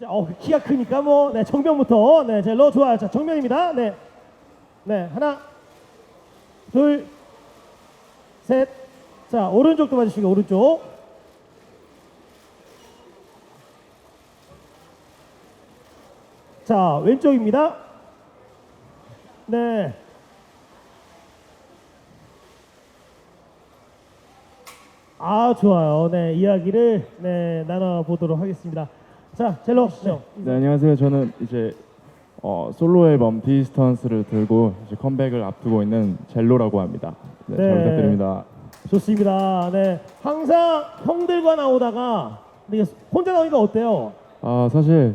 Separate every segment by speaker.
Speaker 1: 자, 어, 키가 크니까 뭐, 네, 정면부터, 네, 젤로 좋아요. 자, 정면입니다. 네, 네, 하나, 둘, 셋. 자, 오른쪽도 봐주시고 오른쪽. 자, 왼쪽입니다. 네. 아, 좋아요. 네, 이야기를 네, 나눠보도록 하겠습니다. 자, 젤로. 네.
Speaker 2: 네 안녕하세요. 저는 이제 어, 솔로 앨범 디스턴스를 들고 이제 컴백을 앞두고 있는 젤로라고 합니다. 네, 잘
Speaker 1: 네.
Speaker 2: 부탁드립니다.
Speaker 1: 좋습니다. 네. 항상 형들과 나오다가 이게 혼자 나오니까 어때요?
Speaker 2: 아 사실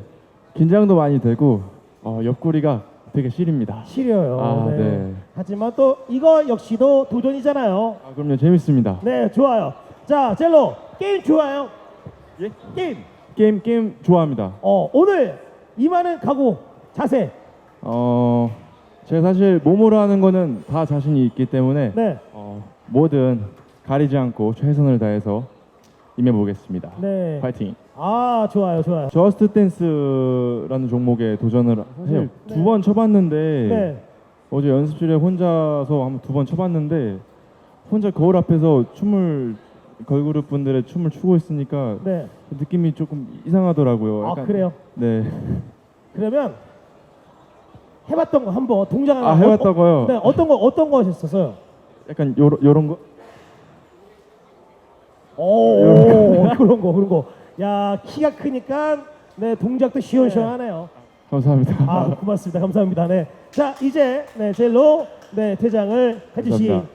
Speaker 2: 긴장도 많이 되고 어, 옆구리가 되게 시립니다.
Speaker 1: 시려요.
Speaker 2: 아, 네.
Speaker 1: 하지만 또 이거 역시도 도전이잖아요.
Speaker 2: 아 그럼요 재밌습니다.
Speaker 1: 네, 좋아요. 자, 젤로 게임 좋아요.
Speaker 2: 예?
Speaker 1: 게임.
Speaker 2: 게임 게임 좋아합니다.
Speaker 1: 어, 오늘 임하는 각오, 자세.
Speaker 2: 어 제가 사실 몸으로 하는 거는 다 자신이 있기 때문에
Speaker 1: 네.
Speaker 2: 어, 뭐든 가리지 않고 최선을 다해서 임해보겠습니다.
Speaker 1: 네.
Speaker 2: 파이팅.
Speaker 1: 아, 좋아요. 좋아요.
Speaker 2: 저스트 댄스라는 종목에 도전을 사실
Speaker 1: 네.
Speaker 2: 두 번 쳐봤는데
Speaker 1: 네.
Speaker 2: 어제 연습실에 혼자서 한두번 쳐봤는데 혼자 거울 앞에서 춤을 걸그룹 분들의 춤을 추고 있으니까
Speaker 1: 네.
Speaker 2: 느낌이 조금 이상하더라고요.
Speaker 1: 아,
Speaker 2: 약간-
Speaker 1: 그래요.
Speaker 2: 네.
Speaker 1: 그러면 해봤던 거 한번 동작 하나.
Speaker 2: 아 해봤다고요.
Speaker 1: 네, 어떤 거 어떤 거 하셨었어요?
Speaker 2: 약간 요런 요런 거.
Speaker 1: 오, 그런 거, 그런 거. 야, 키가 크니까 네 동작도 시원시원하네요.
Speaker 2: 감사합니다.
Speaker 1: 아, 고맙습니다. 감사합니다. 네, 자 이제 네 젤로 네 퇴장을 해주시기
Speaker 2: 감사합니다.